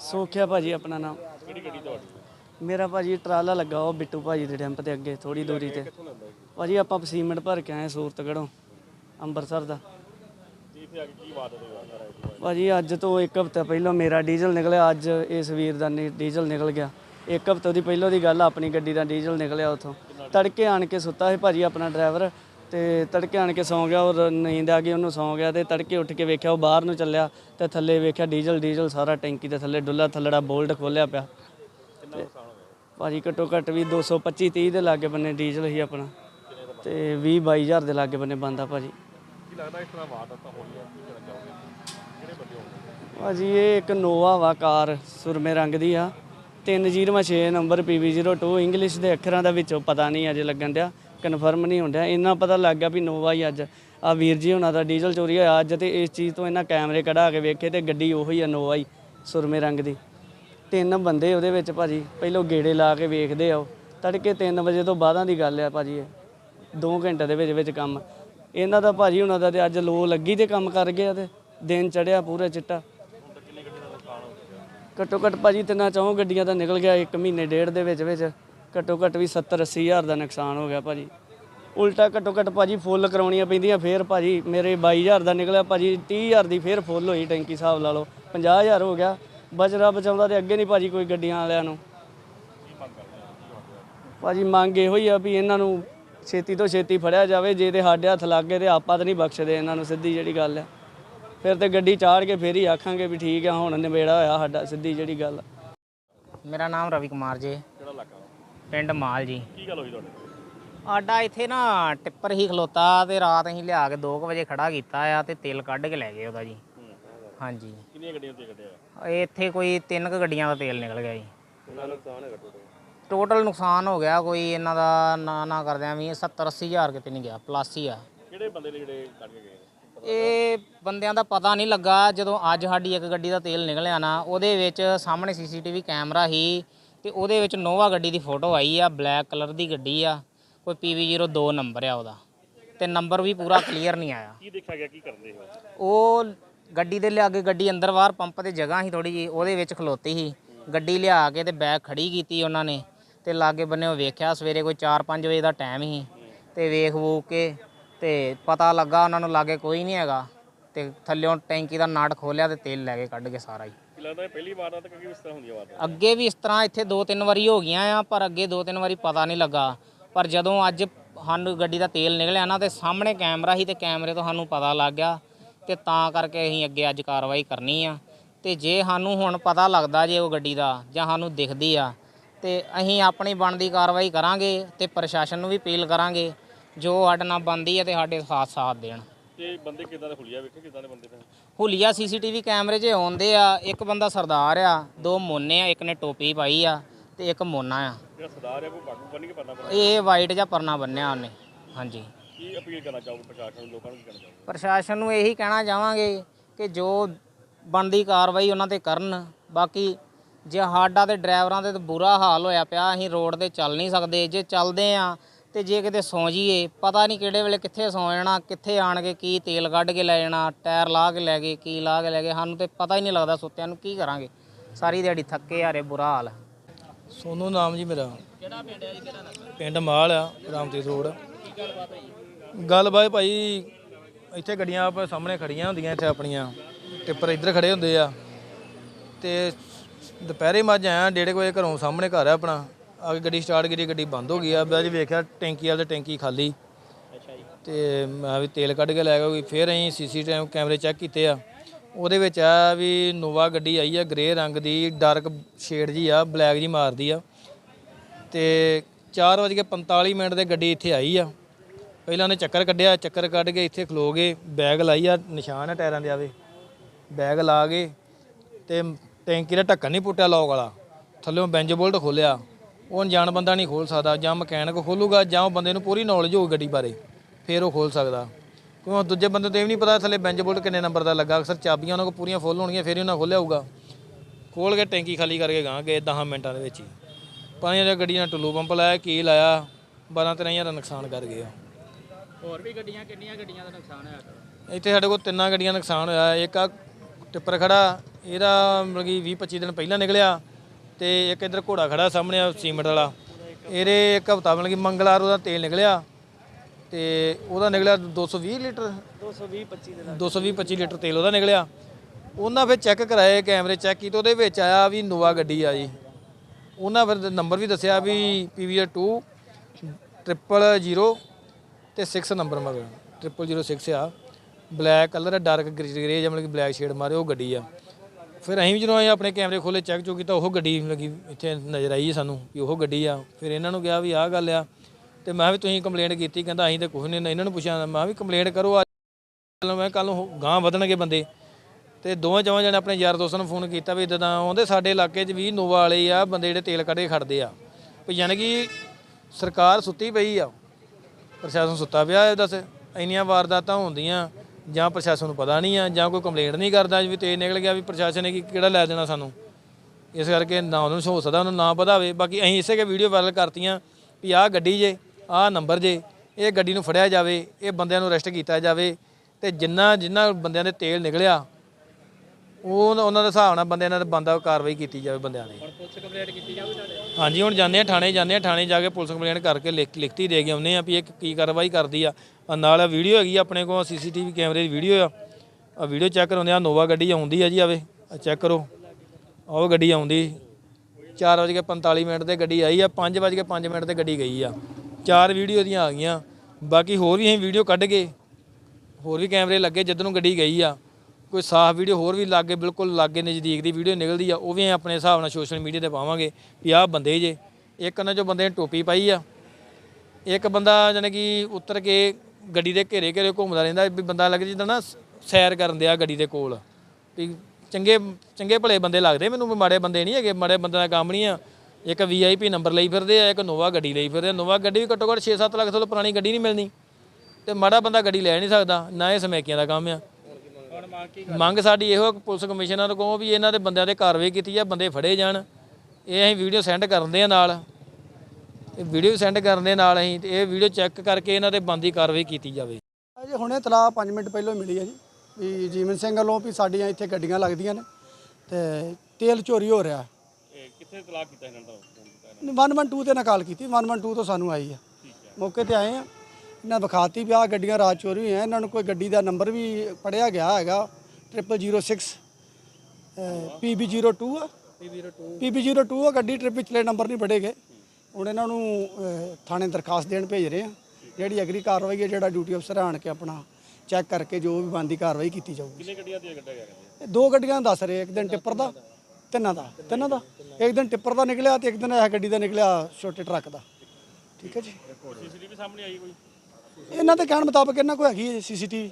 ਸੋਖਿਆ ਭਾਜੀ ਆਪਣਾ ਨਾਮ। ਕਿਹੜੀ ਗੱਡੀ ਤੁਹਾਡੀ ਮੇਰਾ ਭਾਜੀ ਟਰਾਲਾ ਲੱਗਾ ਉਹ ਬਿੱਟੂ ਭਾਜੀ ਦੇ ਡੈਂਪ ਤੇ ਅੱਗੇ ਥੋੜੀ ਦੂਰੀ ਤੇ। ਭਾਜੀ ਆਪਾਂ ਸੀਮੈਂਟ ਭਰ ਕੇ ਆਏ ਸੂਰਤਗੜੋਂ ਅੰਮ੍ਰਿਤਸਰ ਦਾ। ਭਾਜੀ ਅੱਜ ਤੋਂ ਇੱਕ ਹਫ਼ਤਾ ਪਹਿਲਾਂ ਮੇਰਾ ਡੀਜ਼ਲ ਨਿਕਲਿਆ, ਅੱਜ ਇਸ ਵੀਰ ਦਾ ਨੀ- ਡੀਜ਼ਲ ਨਿਕਲ ਗਿਆ। ਇੱਕ ਹਫ਼ਤੇ ਦੀ ਪਹਿਲਾਂ ਦੀ ਗੱਲ ਆਪਣੀ ਗੱਡੀ ਦਾ ਡੀਜ਼ਲ ਨਿਕਲਿਆ ਉਥੋਂ। ਤੜਕੇ ਆਣ ਕੇ ਸੁੱਤਾ ਸੀ ਭਾਜੀ ਆਪਣਾ ਡਰਾਈਵਰ। ਤੇ ਤੜਕੇ ਆਣ ਕੇ ਸੌਂ ਗਿਆ ਔਰ ਨੀਂਦ ਆ ਗਈ ਉਹਨੂੰ ਸੌਂ ਗਿਆ ਤੇ ਤੜਕੇ ਉੱਠ ਕੇ ਵੇਖਿਆ ਉਹ ਬਾਹਰ ਨੂੰ ਚੱਲਿਆ ਤੇ ਥੱਲੇ ਵੇਖਿਆ ਡੀਜ਼ਲ ਡੀਜ਼ਲ ਸਾਰਾ ਟੈਂਕੀ ਦੇ ਥੱਲੇ ਡੁੱਲਾ ਥੱਲੜਾ ਬੋਲਟ ਖੋਲਿਆ ਪਿਆ। ਗਿਆ ਭਾਜੀ ਘੱਟੋ ਘੱਟ ਵੀ 225 30 ਦੇ ਲਾਗੇ ਬੰਨੇ ਡੀਜ਼ਲ ਹੀ ਆਪਣਾ ਤੇ 20 22000 ਦੇ ਲਾਗੇ ਬੰਨੇ ਬੰਦਾ ਭਾਜੀ। ਕੀ ਲੱਗਦਾ ਇਸ ਤਰ੍ਹਾਂ ਵਾਰਦਾਤਾਂ ਹੋਣੀਆਂ ਕੀ ਕਹਿਣਾ ਚਾਹੋਗੇ ਕਿਹੜੇ ਬੰਦੇ ਹੋਣਗੇ? ਭਾਜੀ ਇਹ ਇੱਕ ਨੋਵਾ ਵਾ ਕਾਰ ਸੁਰਮੇ ਰੰਗ ਦੀ ਆ। 306 ਨੰਬਰ PV02 ਇੰਗਲਿਸ਼ ਦੇ ਅੱਖਰਾਂ ਦਾ ਵਿੱਚੋਂ ਪਤਾ ਨਹੀਂ ਅਜੇ ਲੱਗਣ ਦਿਆ। ਕਨਫਰਮ ਨਹੀਂ ਹੁੰਦਿਆ। ਇੰਨਾ ਪਤਾ ਲੱਗ ਗਿਆ ਵੀ ਨੋਵਾ ਹੀ ਅੱਜ। ਆ ਵੀਰ ਜੀ ਉਹਨਾਂ ਦਾ ਡੀਜ਼ਲ ਚੋਰੀ ਹੋਇਆ ਅੱਜ ਤੇ ਇਸ ਚੀਜ਼ ਤੋਂ ਇਹਨਾਂ ਕੈਮਰੇ ਕਢਾ ਕੇ ਵੇਖੇ ਤੇ ਗੱਡੀ ਉਹੀ ਆ ਨੋਵਾ ਹੀ, ਸੁਰਮੇ ਰੰਗ ਦੀ। ਤਿੰਨ ਬੰਦੇ ਉਹਦੇ ਵਿੱਚ ਭਾਜੀ, ਪਹਿਲੋਂ ਗੇੜੇ ਲਾ ਕੇ ਵੇਖਦੇ ਆ ਉਹ। ਤੜਕੇ 3 ਵਜੇ ਤੋਂ ਬਾਅਦਾਂ ਦੀ ਗੱਲ ਆ ਭਾਜੀ ਇਹ। 2 ਘੰਟੇ ਦੇ ਵਿੱਚ ਵਿੱਚ ਕੰਮ। ਇਹਨਾਂ ਦਾ ਭਾਜੀ ਉਹਨਾਂ ਦਾ ਤੇ ਅੱਜ ਲੋ ਲੱਗੀ ਤੇ ਕੰਮ ਕਰ ਗਿਆ ਤੇ ਦਿਨ ਚੜਿਆ ਪੂਰਾ ਚਿੱਟਾ। ਘੱਟੋ ਘੱਟ ਭਾਜੀ ਤਿੰਨਾਂ ਚੌਂ ਗੱਡੀਆਂ ਦਾ ਨਿਕਲ ਗਿਆ ਇੱਕ ਮਹੀਨੇ ਡੇਢ ਦੇ ਵਿੱਚ ਵਿੱਚ ਘੱਟੋ ਘੱਟ ਵੀ 70 80 ਹਜ਼ਾਰ ਦਾ ਨੁਕਸਾਨ ਹੋ ਗਿਆ ਭਾਜੀ। ਉਲਟਾ ਘੱਟੋ ਘੱਟ ਭਾਜੀ ਫੁੱਲ ਕਰਾਉਣੀਆਂ ਪੈਂਦੀਆਂ ਫੇਰ ਭਾਜੀ ਮੇਰੇ 22000 ਦਾ ਨਿਕਲਿਆ ਭਾਜੀ 30000 ਦੀ ਫੇਰ ਫੁੱਲ ਹੋਈ ਟੈਂਕੀ ਹਿਸਾਬ ਲਾ ਲਓ 50000 ਹੋ ਗਿਆ। ਬਚਰਾ ਬਚਾਉਂਦਾ ਤੇ ਅੱਗੇ ਨਹੀਂ ਭਾਜੀ ਕੋਈ ਗੱਡੀਆਂ ਵਾਲਿਆਂ ਨੂੰ। ਭਾਜੀ ਮੰਗ ਇਹੋ ਹੀ ਆ ਵੀ ਇਹਨਾਂ ਨੂੰ ਛੇਤੀ ਤੋਂ ਛੇਤੀ ਫੜਿਆ ਜਾਵੇ ਜੇ ਤੇ ਸਾਡੇ ਹੱਥ ਲੱਗ ਗਏ ਤੇ ਆਪਾਂ ਤਾਂ ਨਹੀਂ ਬਖਸ਼ਦੇ ਇਹਨਾਂ ਨੂੰ ਸਿੱਧੀ ਜਿਹੜੀ ਗੱਲ ਆ। ਫਿਰ ਤੇ ਗੱਡੀ ਚਾੜ ਕੇ ਫੇਰ ਹੀ ਆਖਾਂਗੇ ਵੀ ਠੀਕ ਆ ਹੁਣ ਨਿਬੇੜਾ ਹੋਇਆ ਸਾਡਾ ਸਿੱਧੀ ਜਿਹੜੀ ਗੱਲ ਮੇਰਾ ਨਾਮ ਰਵੀ ਕੁਮਾਰ ਜੀ। ਕਿਹੜਾ ਇਲਾਕਾ? ਪਿੰਡ ਮਾਲ ਜੀ। ਕੀ ਗੱਲ ਹੋਈ ਤੁਹਾਡੇ? ਆਡਾ ਇੱਥੇ ਨਾ ਟਿੱਪਰ ਹੀ ਖਲੋਤਾ ਤੇ ਰਾਤ ਅਸੀਂ ਲਿਆ ਕੇ 2 ਵਜੇ ਖੜਾ ਕੀਤਾ ਆ ਤੇ ਤੇਲ ਕੱਢ ਕੇ ਲੈ ਗਏ ਉਹਦਾ ਜੀ। ਹਾਂਜੀ। ਕਿੰਨੀਆਂ ਗੱਡੀਆਂ ਤੇ ਕੱਢਿਆ? ਇੱਥੇ ਕੋਈ ਤਿੰਨ ਕੁ ਗੱਡੀਆਂ ਦਾ ਤੇਲ ਨਿਕਲ ਗਿਆ ਜੀ। ਕਿੰਨਾ ਨੁਕਸਾਨ ਹੈਗਾ ਟੋਟਲ ਟੋਟਲ ਨੁਕਸਾਨ ਹੋ ਗਿਆ ਕੋਈ ਇਹਨਾਂ ਦਾ ਨਾ ਨਾ ਕਰਦਿਆਂ ਵੀ 70 80 ਹਜ਼ਾਰ ਕਿਤੇ ਨਹੀਂ ਗਿਆ ਪਲੱਸ ਹੀ ਆ। ਕਿਹੜੇ ਬੰਦੇ ਨੇ ਜਿਹੜੇ ਕੱਢ ਕੇ ਗਏ? ਇਹ ਬੰਦਿਆਂ ਦਾ ਪਤਾ ਨਹੀਂ ਲੱਗਾ ਜਦੋਂ ਅੱਜ ਸਾਡੀ ਇੱਕ ਗੱਡੀ ਦਾ ਤੇਲ ਨਿਕਲਿਆ ਨਾ ਉਹਦੇ ਵਿੱਚ ਸਾਹਮਣੇ ਸੀਸੀਟੀਵੀ ਕੈਮਰਾ ਸੀ ਤੇ ਉਹਦੇ ਵਿੱਚ ਨੋਵਾ ਗੱਡੀ ਦੀ ਫੋਟੋ ਆਈ ਆ ਬਲੈਕ ਕਲਰ ਦੀ ਗੱਡੀ ਆ ਕੋਈ PV02 ਨੰਬਰ ਆ ਉਹਦਾ। ਤੇ ਨੰਬਰ ਵੀ ਪੂਰਾ ਕਲੀਅਰ ਨਹੀਂ ਆਇਆ। ਕੀ ਦੇਖਿਆ ਗਿਆ ਕੀ ਕਰਦੇ ਹੋ? ਉਹ ਗੱਡੀ ਦੇ ਲਿਆਗੇ ਗੱਡੀ ਅੰਦਰ ਬਾਹਰ ਪੰਪ ਤੇ ਜਗ੍ਹਾ ਸੀ ਥੋੜੀ ਜੀ ਉਹਦੇ ਵਿੱਚ ਖਲੋਤੀ ਸੀ। ਗੱਡੀ ਲਿਆ ਕੇ ਤੇ ਬੈਗ ਖੜੀ ਕੀਤੀ ਉਹਨਾਂ ਨੇ ਤੇ ਲਾਗੇ ਬੰਨੇ ਉਹ ਵੇਖਿਆ ਸਵੇਰੇ ਕੋਈ 4-5 ਵਜੇ ਦਾ ਟਾਈਮ ਸੀ ਤੇ ਵੇਖ ਵੂਕ ਕੇ ਤੇ ਪਤਾ ਲੱਗਾ ਉਹਨਾਂ ਨੂੰ ਲਾਗੇ ਕੋਈ ਨਹੀਂ ਹੈਗਾ। ਤੇ ਥੱਲਿਓਂ ਟੈਂਕੀ ਦਾ ਨਾਟ ਖੋਲਿਆ ਤੇ ਤੇਲ ਲੈ ਕੇ ਕੱਢ ਕੇ ਸਾਰਾ ਹੀ। ਲੱਗਦਾ ਇਹ ਪਹਿਲੀ ਵਾਰਦਾਤ ਕਿ ਕਿਸ ਤਰ੍ਹਾਂ ਹੁੰਦੀ ਹੈ ਵਾਰਦਾਤ ਅੱਗੇ ਵੀ ਇਸ ਤਰ੍ਹਾਂ ਇੱਥੇ ਦੋ ਤਿੰਨ ਵਾਰੀ ਹੋ ਗਈਆਂ ਆ ਪਰ ਅੱਗੇ ਦੋ ਤਿੰਨ ਵਾਰੀ ਪਤਾ ਨਹੀਂ ਲੱਗਾ। ਪਰ ਜਦੋਂ ਅੱਜ ਸਾਨੂੰ ਗੱਡੀ ਦਾ ਤੇਲ ਨਿਕਲਿਆ ਨਾ ਤੇ ਸਾਹਮਣੇ ਕੈਮਰਾ ਸੀ ਤੇ ਕੈਮਰੇ ਤੋਂ ਸਾਨੂੰ ਪਤਾ ਲੱਗ ਗਿਆ ਤੇ ਤਾਂ ਕਰਕੇ ਅਸੀਂ ਅੱਗੇ ਅੱਜ ਕਾਰਵਾਈ ਕਰਨੀ ਆ। ਤੇ ਜੇ ਸਾਨੂੰ ਹੁਣ ਪਤਾ ਲੱਗਦਾ ਜੇ ਉਹ ਗੱਡੀ ਦਾ ਜਾਂ ਸਾਨੂੰ ਦਿਖਦੀ ਆ ਤੇ ਅਸੀਂ ਆਪਣੀ ਬਣਦੀ ਕਾਰਵਾਈ ਕਰਾਂਗੇ ਤੇ ਪ੍ਰਸ਼ਾਸਨ ਨੂੰ ਵੀ ਅਪੀਲ ਕਰਾਂਗੇ ਜੋ ਸਾਡੇ ਨਾਲ ਬੰਦੀ ਹੈ ਤੇ ਸਾਡੇ ਸਾਥ ਸਾਥ ਦੇਣ। ਤੇ ਬੰਦੇ ਕਿਦਾਂ ਦੇ ਹੁਲੀਆ ਵੇਖੇ ਕਿਦਾਂ ਦੇ ਬੰਦੇ ਨੇ? ਹੁਲੀਆ ਸੀਸੀਟੀਵੀ ਕੈਮਰੇ 'ਚ ਆਉਂਦੇ ਆ ਇੱਕ ਬੰਦਾ ਸਰਦਾਰ ਆ ਦੋ ਮੋਨੇ ਆ ਇੱਕ ਨੇ ਟੋਪੀ ਪਾਈ ਆ ਤੇ ਇੱਕ ਮੋਨਾ ਆ। ਜਿਹੜਾ ਸਰਦਾਰ ਹੈ ਕੋਈ ਬਾਗੂ ਬੰਨ ਕੇ ਪਰਨਾ ਪਰਨਾ ਇਹ ਵਾਈਟ ਜਾਂ ਪਰਨਾ ਬੰਨਿਆ ਉਹਨੇ ਹਾਂਜੀ। ਕੀ ਅਪੀਲ ਕਰਨਾ ਚਾਹੋਗੇ ਪ੍ਰਸ਼ਾਸਨ ਨੂੰ ਲੋਕਾਂ ਨੂੰ ਕੀ ਕਹਿਣਾ ਚਾਹੋਗੇ? ਪ੍ਰਸ਼ਾਸਨ ਨੂੰ ਇਹੀ ਕਹਿਣਾ ਚਾਹਾਂਗੇ ਕਿ ਜੋ ਬਣਦੀ ਕਾਰਵਾਈ ਉਹਨਾਂ ਤੇ ਕਰਨ ਬਾਕੀ ਜੇ ਸਾਡਾ ਤੇ ਡਰਾਈਵਰਾਂ ਦੇ ਤਾਂ ਬੁਰਾ ਹਾਲ ਹੋਇਆ ਪਿਆ ਅਸੀਂ ਰੋਡ ਤੇ ਚੱਲ ਨਹੀਂ ਸਕਦੇ। ਜੇ ਚੱਲਦੇ ਆ ਤੇ ਜੇ ਕਿਤੇ ਸੌਂ ਜਾਈਏ ਪਤਾ ਨਹੀਂ ਕਿਹੜੇ ਵੇਲੇ ਕਿੱਥੇ ਸੌਂ ਜਾਣਾ ਕਿੱਥੇ ਆਣ ਕੇ ਕੀ ਤੇਲ ਕੱਢ ਕੇ ਲੈ ਜਾਣਾ ਟਾਇਰ ਲਾ ਕੇ ਲੈ ਗਏ ਕੀ ਲਾ ਕੇ ਲੈ ਗਏ ਸਾਨੂੰ ਤੇ ਪਤਾ ਹੀ ਨਹੀਂ ਲੱਗਦਾ ਸੁੱਤਿਆਂ ਨੂੰ ਕੀ ਕਰਾਂਗੇ। ਸਾਰੀ ਦਿਹਾੜੀ ਥੱਕੇ ਹਾਰੇ ਬੁਰਾ ਹਾਲ। ਹੈ ਸੋਨੂ ਨਾਮ ਜੀ ਮੇਰਾ। ਕਿਹੜਾ ਪਿੰਡ ਹੈ ਜੀ ਕਿਹੜਾ ਪਿੰਡ ਮਾਲ ਆ ਰਾਮਤੀਰ ਰੋਡ। ਗੱਲਬਾਤ ਭਾਈ ਇੱਥੇ ਗੱਡੀਆਂ ਆਪ ਸਾਹਮਣੇ ਖੜੀਆਂ ਹੁੰਦੀਆਂ ਇੱਥੇ ਆਪਣੀਆਂ ਟਿੱਪਰ ਇੱਧਰ ਖੜੇ ਹੁੰਦੇ ਆ। ਤੇ ਦੁਪਹਿਰੇ ਮੱਝ ਆਇਆ ਡੇਢ ਕੁ ਵਜੇ ਘਰੋਂ ਸਾਹਮਣੇ ਘਰ ਆ ਆਪਣਾ। ਆ ਕੇ ਗੱਡੀ ਸਟਾਰਟ ਕੀਤੀ ਗੱਡੀ ਬੰਦ ਹੋ ਗਈ ਆ। ਬਾਅਦ 'ਚ ਵੇਖਿਆ ਟੈਂਕੀ ਵਾਲੀ ਤੇ ਟੈਂਕੀ ਖਾਲੀ। ਅੱਛਾ ਜੀ। ਤੇ ਮੈਂ ਵੀ ਤੇਲ ਕੱਢ ਕੇ ਲੈ ਗਿਆ ਕੋਈ ਫਿਰ ਅਸੀਂ ਸੀਸੀਟੀਵੀ ਕੈਮਰੇ ਚੈੱਕ ਕੀਤੇ ਆ। ਉਹਦੇ ਵਿੱਚ ਆ ਵੀ ਨੋਵਾ ਗੱਡੀ ਆਈ ਆ ਗ੍ਰੇ ਰੰਗ ਦੀ ਡਾਰਕ ਸ਼ੇਡ ਜੀ ਆ ਬਲੈਕ ਜੀ ਮਾਰਦੀ ਆ। ਤੇ 4:45 ਮਿੰਟ ਤੇ ਗੱਡੀ ਇੱਥੇ ਆਈ ਆ। ਪਹਿਲਾਂ ਉਹਨੇ ਚੱਕਰ ਕੱਢਿਆ ਚੱਕਰ ਕੱਢ ਕੇ ਇੱਥੇ ਖਲੋ ਗਏ ਬੈਗ ਲਾਈ ਆ ਨਿਸ਼ਾਨ ਆ ਟਾਇਰਾਂ ਦੇ ਆਵੇ ਬੈਗ ਲਾ ਕੇ ਤੇ ਟੈਂਕੀ ਦਾ ਢੱਕਣ ਨਹੀਂ ਪੁੱਟਿਆ ਲੌਕ ਵਾਲਾ। ਥੱਲੇੋਂ ਬੈਂਜ ਬੋਲਟ ਖੋਲਿਆ। ਉਹ ਅਣਜਾਣ ਬੰਦਾ ਨਹੀਂ ਖੋਲ ਸਕਦਾ ਜਾਂ ਮਕੈਨਿਕ ਖੋਲੂਗਾ ਜਾਂ ਉਹ ਬੰਦੇ ਨੂੰ ਪੂਰੀ ਨੌਲੇਜ ਹੋਊ ਗੱਡੀ ਬਾਰੇ ਫਿਰ ਉਹ ਖੋਲ ਸਕਦਾ। ਕਿਉਂ ਦੂਜੇ ਬੰਦੇ ਤੋਂ ਇਹ ਵੀ ਨਹੀਂ ਪਤਾ ਥੱਲੇ ਬੈਂਜ ਬੋਲਟ ਕਿੰਨੇ ਨੰਬਰ ਦਾ ਲੱਗਾ ਅਕਸਰ ਚਾਬੀਆਂ ਉਹਨਾਂ ਕੋਲ ਪੂਰੀਆਂ ਫੁੱਲ ਹੋਣਗੀਆਂ ਫਿਰ ਹੀ ਉਹਨਾਂ ਖੋਲਿਆ ਹੋਊਗਾ। ਖੋਲ ਕੇ ਟੈਂਕੀ ਖਾਲੀ ਕਰਕੇ ਗਾਂ ਗਏ 10 ਮਿੰਟਾਂ ਦੇ ਵਿੱਚ ਹੀ। ਪਾਣੀ ਦੀ ਗੱਡੀ ਨਾਲ ਟੁੱਲੂ ਪੰਪ ਲਾਇਆ ਕੀ ਲਾਇਆ 12 13 ਦਾ ਨੁਕਸਾਨ ਕਰ ਗਏ ਆ। ਹੋਰ ਵੀ ਗੱਡੀਆਂ ਕਿੰਨੀਆਂ ਗੱਡੀਆਂ ਦਾ ਨੁਕਸਾਨ ਹੋਇਆ? ਇੱਥੇ ਸਾਡੇ ਕੋਲ ਤਿੰਨਾਂ ਗੱਡੀਆਂ ਨੁਕਸਾਨ ਹੋਇਆ ਇੱਕ ਆ ਟਿੱਪਰ ਖੜਾ ਇਹਦਾ ਮਤਲਬ ਕਿ 20 25 ਦਿਨ ਪਹਿਲਾਂ ਨਿਕਲਿਆ ਤੇ ਇੱਕ ਇਧਰ ਘੋੜਾ ਖੜਾ ਸਾਹਮਣੇ ਆ ਸੀਮੈਂਟ ਵਾਲਾ। ਇਹਦੇ ਇੱਕ ਹਫਤਾ ਮਤਲਬ ਕਿ ਮੰਗਲਵਾਰ ਉਹਦਾ ਤੇਲ ਨਿਕਲਿਆ ਤੇ ਉਹਦਾ ਨਿਕਲਿਆ 220 ਲੀਟਰ। 220 25 ਦੇ 220 25 ਲੀਟਰ ਤੇਲ ਉਹਦਾ ਨਿਕਲਿਆ। ਉਹਨਾਂ ਫਿਰ ਚੈੱਕ ਕਰਾਏ ਕੈਮਰੇ ਚੈੱਕ ਕੀਤੇ ਉਹਦੇ ਵਿੱਚ ਆਇਆ ਵੀ ਨੋਵਾ ਗੱਡੀ ਆ ਜੀ। ਉਹਨਾਂ ਫਿਰ ਨੰਬਰ ਵੀ ਦੱਸਿਆ ਵੀ ਪੀਵੀਆਰ 2 ਟ੍ਰਿਪਲ 0 ਤੇ 6 ਨੰਬਰ ਮਗਰ। ਟ੍ਰਿਪਲ 06 ਆ। ਬਲੈਕ ਕਲਰ ਡਾਰਕ ਗ੍ਰੇ ਜਿਹਾ ਮਤਲਬ ਕਿ ਬਲੈਕ ਸ਼ੇਡ ਮਾਰੇ ਉਹ ਗੱਡੀ ਆ। ਫਿਰ ਅਸੀਂ ਵੀ ਜਦੋਂ ਅਸੀਂ ਆਪਣੇ ਕੈਮਰੇ ਖੋਲੇ ਚੈੱਕ ਚੋ ਕੀਤਾ, ਉਹ ਗੱਡੀ ਲੱਗੀ, ਇੱਥੇ ਨਜ਼ਰ ਆਈ ਸਾਨੂੰ ਵੀ ਉਹ ਗੱਡੀ ਆ। ਫਿਰ ਇਹਨਾਂ ਨੂੰ ਕਿਹਾ ਵੀ ਆਹ ਗੱਲ ਆ। ਤੇ ਮੈਂ ਵੀ ਤੁਸੀਂ ਕੰਪਲੇਂਟ ਕੀਤੀ, ਕਹਿੰਦਾ ਅਸੀਂ ਤਾਂ ਕੁਝ ਨਹੀਂ, ਇਹਨਾਂ ਨੂੰ ਪੁੱਛਿਆ, ਮੈਂ ਵੀ ਕੰਪਲੇਂਟ ਕਰੋ ਕੱਲ ਮੈਂ ਕੱਲ ਨੂੰ ਗਾਂ ਵਧਣਗੇ ਬੰਦੇ। ਤੇ ਦੋਵੇਂ ਜਵਾਂ ਜਣੇ ਆਪਣੇ ਯਾਰ ਦੋਸਤਾਂ ਨੂੰ ਫੋਨ ਕੀਤਾ ਵੀ ਇਦਾਂ ਦਾ ਆਉਂਦੇ ਸਾਡੇ ਇਲਾਕੇ 'ਚ ਵੀ ਨੋਵਾ ਵਾਲੇ ਆ, ਬੰਦੇ ਜਿਹੜੇ ਤੇਲ ਕੱਢ ਕੇ ਖੜਦੇ ਆ। ਵੀ ਯਾਨੀ ਕਿ ਸਰਕਾਰ ਸੁੱਤੀ ਪਈ ਆ, ਪ੍ਰਸ਼ਾਸਨ ਸੁੱਤਾ ਪਿਆ, ਇਹ ਦੱਸ, ਇੰਨੀਆਂ ਵਾਰਦਾਤਾਂ ਹੁੰਦੀਆਂ। ਜਾਂ ਪ੍ਰਸ਼ਾਸਨ ਨੂੰ ਪਤਾ ਨਹੀਂ ਆ ਜਾਂ ਕੋਈ ਕੰਪਲੇਂਟ ਨਹੀਂ ਕਰਦਾ ਵੀ ਤੇਲ ਨਿਕਲ ਗਿਆ ਵੀ ਪ੍ਰਸ਼ਾਸਨ ਨੇ ਕੀ ਕਿਹੜਾ ਲੈ ਦੇਣਾ ਸਾਨੂੰ। ਇਸ ਕਰਕੇ ਨਾ ਉਹਨੂੰ ਹੋ ਸਕਦਾ ਉਹਨੂੰ ਨਾ ਪਤਾ ਹੋਵੇ ਬਾਕੀ ਅਸੀਂ ਇਸੇ ਕੇ ਵੀਡੀਓ ਵਾਇਰਲ ਕਰਤੀਆਂ ਵੀ ਆਹ ਗੱਡੀ ਜੇ ਆਹ ਨੰਬਰ ਜੇ ਇਹ ਗੱਡੀ ਨੂੰ ਫੜਿਆ ਜਾਵੇ ਇਹ ਬੰਦਿਆਂ ਨੂੰ ਅਰੈਸਟ ਕੀਤਾ ਜਾਵੇ ਤੇ ਜਿੰਨਾ ਜਿੰਨਾ ਬੰਦਿਆਂ ਦੇ ਤੇਲ ਨਿਕਲਿਆ ਉਹ ਉਹਨਾਂ ਦੇ ਹਿਸਾਬ ਨਾਲ ਬੰਦਿਆਂ ਨਾਲ ਬੰਦਾ ਕਾਰਵਾਈ ਕੀਤੀ ਜਾਵੇ ਬੰਦਿਆਂ ਨੇ ਪੁਲਿਸ ਕੰਪਲੇਂਟ ਕੀਤੀ ਜਾਵੇ ਹਾਂਜੀ ਹੁਣ ਜਾਂਦੇ ਆ ਥਾਣੇ ਜਾਂਦੇ ਆ ਥਾਣੇ ਜਾ ਕੇ ਪੁਲਿਸ ਕੰਪਲੇਂਟ ਕਰਕੇ ਲਿਖ ਲਿਖਤੀ ਦੇ ਕੇ ਆਉਂਦੇ ਆ ਵੀ ਇਹ ਕੀ ਕਾਰਵਾਈ ਕਰਦੀ ਆ। ਆਹ ਨਾਲ ਵੀਡੀਓ ਹੈਗੀ ਆ ਆਪਣੇ ਕੋਲ ਸੀਸੀਟੀਵੀ ਕੈਮਰੇ ਦੀ ਵੀਡੀਓ ਆ। ਆ ਵੀਡੀਓ ਚੈੱਕ ਕਰਾਉਂਦੇ ਆ ਨੋਵਾ ਗੱਡੀ ਆਉਂਦੀ ਆ ਜੀ ਆਵੇ ਆ ਚੈੱਕ ਕਰੋ। ਆਹ ਉਹ ਗੱਡੀ ਆਉਂਦੀ। 4:45 ਮਿੰਟ ਤੇ ਗੱਡੀ ਆਈ ਆ 5:05 ਮਿੰਟ ਤੇ ਗੱਡੀ ਗਈ ਆ। ਚਾਰ ਵੀਡੀਓ ਦੀਆਂ ਆ ਗਈਆਂ। ਬਾਕੀ ਹੋਰ ਵੀ ਅਸੀਂ ਵੀਡੀਓ ਕੱਢ ਗਏ ਹੋਰ ਵੀ ਕੈਮਰੇ ਲੱਗੇ ਜਦੋਂ ਨੂੰ ਗੱਡੀ ਗਈ ਆ। ਕੋਈ ਸਾਫ਼ ਵੀਡੀਓ ਹੋਰ ਵੀ ਲਾਗੇ ਬਿਲਕੁਲ ਲਾਗੇ ਨਜ਼ਦੀਕ ਦੀ ਵੀਡੀਓ ਨਿਕਲਦੀ ਆ, ਉਹ ਵੀ ਅਸੀਂ ਆਪਣੇ ਹਿਸਾਬ ਨਾਲ ਸੋਸ਼ਲ ਮੀਡੀਆ ਤੇ ਪਾਵਾਂਗੇ ਵੀ ਆਹ ਬੰਦੇ ਜੇ। ਇੱਕ ਉਹਨਾਂ ਚੋਂ ਬੰਦੇ ਨੇ ਟੋਪੀ ਪਾਈ ਆ। ਇੱਕ ਬੰਦਾ ਜਾਣੀ ਕਿ ਉਤਰ ਕੇ ਗੱਡੀ ਦੇ ਘੇਰੇ ਘੇਰੇ ਘੁੰਮਦਾ ਰਹਿੰਦਾ ਵੀ ਬੰਦਾ ਲੱਗ ਜਿੱਦਾਂ ਨਾ ਸੈਰ ਕਰਨ ਦਿਆ ਗੱਡੀ ਦੇ ਕੋਲ। ਵੀ ਚੰਗੇ ਚੰਗੇ ਭਲੇ ਬੰਦੇ ਲੱਗਦੇ ਮੈਨੂੰ, ਵੀ ਮਾੜੇ ਬੰਦੇ ਨਹੀਂ ਹੈਗੇ, ਮਾੜੇ ਬੰਦੇ ਦਾ ਕੰਮ ਨਹੀਂ ਆ। ਇੱਕ ਵੀਆਈਪੀ ਨੰਬਰ ਲਈ ਫਿਰਦੇ ਆ, ਇੱਕ ਨੋਵਾ ਗੱਡੀ ਲਈ ਫਿਰਦੇ ਨੋਵਾ ਗੱਡੀ ਵੀ ਘੱਟੋ ਘੱਟ 6-7 ਲੱਖ ਤੋਂ ਪੁਰਾਣੀ ਗੱਡੀ ਨਹੀਂ ਮਿਲਣੀ। ਤੇ ਮਾੜਾ ਬੰਦਾ ਗੱਡੀ ਲੈ ਨਹੀਂ ਸਕਦਾ, ਨਾ ਇਹ ਸਮੈਕੀਆਂ ਦਾ ਕੰਮ ਆ। ਮੰਗ ਸਾਡੀ ਇਹੋ ਪੁਲਿਸ ਕਮਿਸ਼ਨਰ ਕੋਲ ਵੀ ਇਹਨਾਂ ਦੇ ਬੰਦਿਆਂ ਤੇ ਕਾਰਵਾਈ ਕੀਤੀ ਜਾ ਬੰਦੇ ਫੜੇ ਜਾਣ। ਇਹ ਅਸੀਂ ਵੀਡੀਓ ਸੈਂਡ ਕਰਦੇ ਆ ਨਾਲ। ਇਹ ਵੀਡੀਓ ਸੈਂਡ ਕਰਨ ਦੇ ਨਾਲ ਅਸੀਂ ਇਹ ਵੀਡੀਓ ਚੈੱਕ ਕਰਕੇ ਇਹਨਾਂ ਤੇ ਬੰਦੀ ਕਾਰਵਾਈ ਕੀਤੀ ਜਾਵੇ। ਅਜੇ ਹੁਣੇ ਤਲਾਹ 5 ਮਿੰਟ ਪਹਿਲਾਂ ਮਿਲੀ ਹੈ ਜੀ। ਵੀ ਜੀਵਨ ਸਿੰਘ ਵੱਲੋਂ ਵੀ ਸਾਡੀਆਂ ਇੱਥੇ ਗੱਡੀਆਂ ਲੱਗਦੀਆਂ ਨੇ ਤੇ ਤੇਲ ਚੋਰੀ ਹੋ ਰਿਹਾ। ਕਿੱਥੇ ਤਲਾਕ ਕੀਤਾ ਇਹਨਾਂ ਦਾ ਫੋਨ ਕੀਤਾ ਇਹਨਾਂ 112 ਤੇ ਨਾਲ ਕਾਲ ਕੀਤੀ 112 ਤੋਂ ਸਾਨੂੰ ਆਈ ਆ। ਮੌਕੇ ਤੇ ਆਏ ਆ। ਇਹਨਾਂ ਵਿਖਾਤੀ ਵੀ ਆਹ ਗੱਡੀਆਂ ਰਾਤ ਚੋਰੀ ਹੋਈਆਂ। ਇਹਨਾਂ ਨੂੰ ਕੋਈ ਗੱਡੀ ਦਾ ਨੰਬਰ ਵੀ ਪੜਿਆ ਗਿਆ ਹੈਗਾ। 0006 PB02 ਆ। PB02 ਆ ਗੱਡੀ ਟ੍ਰਿਪ ਪਿਛਲੇ ਨੰਬਰ ਨਹੀਂ ਪੜੇਗੇ ਹੁਣ ਇਹਨਾਂ ਨੂੰ ਥਾਣੇ ਦਰਖਾਸਤ ਦੇਣ ਭੇਜ ਰਹੇ ਆ ਜਿਹੜੀ ਅਗਲੀ ਕਾਰਵਾਈ ਹੈ ਜਿਹੜਾ ਡਿਊਟੀ ਅਫਸਰ ਆਣ ਕੇ ਆਪਣਾ ਚੈੱਕ ਕਰਕੇ ਜੋ ਵੀ ਬੰਦੀ ਕਾਰਵਾਈ ਕੀਤੀ ਜਾਊਗੀ। ਕਿੰਨੇ ਗੱਡੀਆਂ ਦੀਆਂ ਗੱਡਾ ਗਿਆ ਦੋ ਗੱਡੀਆਂ ਦੱਸ ਰਹੇ ਇੱਕ ਦਿਨ ਟਿੱਪਰ ਦਾ ਤਿੰਨਾਂ ਦਾ ਤਿੰਨਾਂ ਦਾ। ਇੱਕ ਦਿਨ ਟਿੱਪਰ ਦਾ ਨਿਕਲਿਆ ਤੇ ਇੱਕ ਦਿਨ ਇਹ ਗੱਡੀ ਦਾ ਨਿਕਲਿਆ ਛੋਟੇ ਟਰੱਕ ਦਾ। ਠੀਕ ਹੈ ਜੀ? ਸੀਸੀਟੀਵੀ ਸਾਹਮਣੇ ਆਈ ਕੋਈ? ਇਹਨਾਂ ਦੇ ਕਹਿਣ ਮੁਤਾਬਕ ਇਹਨਾਂ ਕੋਲ ਹੈਗੀ ਹੈ ਸੀਸੀਟੀਵੀ।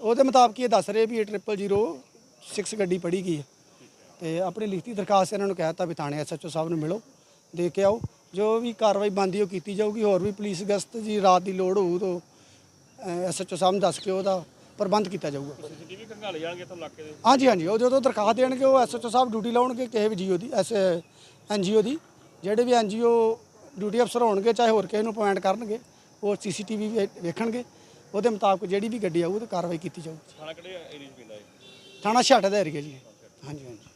ਉਹਦੇ ਮੁਤਾਬਕ ਇਹ ਦੱਸ ਰਹੇ ਵੀ ਇਹ ਟ੍ਰਿਪਲ ਜ਼ੀਰੋ 6 ਗੱਡੀ ਪੜੀ ਗਈ ਹੈ। ਤੇ ਆਪਣੀ ਲਿਖਤੀ ਦਰਖਾਸਤ ਇਹਨਾਂ ਨੂੰ ਕਹਿਤਾ ਵੀ ਥਾਣੇ ਐਸਐਚਓ ਸਾਹਿਬ ਨੂੰ ਮਿਲੋ ਦੇ ਕੇ ਆਓ। ਜੋ ਵੀ ਕਾਰਵਾਈ ਬੰਦੀ ਉਹ ਕੀਤੀ ਜਾਊਗੀ ਹੋਰ ਵੀ ਪੁਲਿਸ ਗਸ਼ਤ ਜੀ ਰਾਤ ਦੀ ਲੋੜ ਹੋਊ ਤਾਂ ਐਸਐਚਓ ਸਾਹਿਬ ਨੂੰ ਦੱਸ ਕੇ ਉਹਦਾ ਪ੍ਰਬੰਧ ਕੀਤਾ ਜਾਊਗਾ। ਸੀਸੀਟੀਵੀ ਖੰਗਾਲੇ ਜਾਣਗੇ ਤਾਂ ਇਲਾਕੇ ਦੇ ਹਾਂਜੀ ਹਾਂਜੀ ਉਹ ਜਦੋਂ ਦਰਖਾਸਤ ਦੇਣਗੇ ਉਹ ਐਸਐਚਓ ਸਾਹਿਬ ਡਿਊਟੀ ਲਾਉਣਗੇ ਕਿਸੇ ਵੀ ਜੀਓ ਦੀ ਐਸ ਐਨਜੀਓ ਦੀ। ਜਿਹੜੇ ਵੀ ਐਨਜੀਓ ਡਿਊਟੀ ਅਫਸਰ ਹੋਣਗੇ ਚਾਹੇ ਹੋਰ ਕਿਸੇ ਨੂੰ ਅਪਾਇੰਟ ਕਰਨਗੇ ਉਹ ਸੀਸੀਟੀਵੀ ਵੇਖਣਗੇ। ਉਹਦੇ ਮੁਤਾਬਕ ਜਿਹੜੀ ਵੀ ਗੱਡੀ ਆਊ ਉਹ ਤੇ ਕਾਰਵਾਈ ਕੀਤੀ ਜਾਊਗੀ ਥਾਣਾ ਕਿਹੜੇ ਏਰੀਆ 'ਚ ਪੈਂਦਾ ਹੈ ਥਾਣਾ ਛਾਟਾ ਦਾ ਏਰੀਆ ਜੀ। ਹਾਂਜੀ ਹਾਂਜੀ।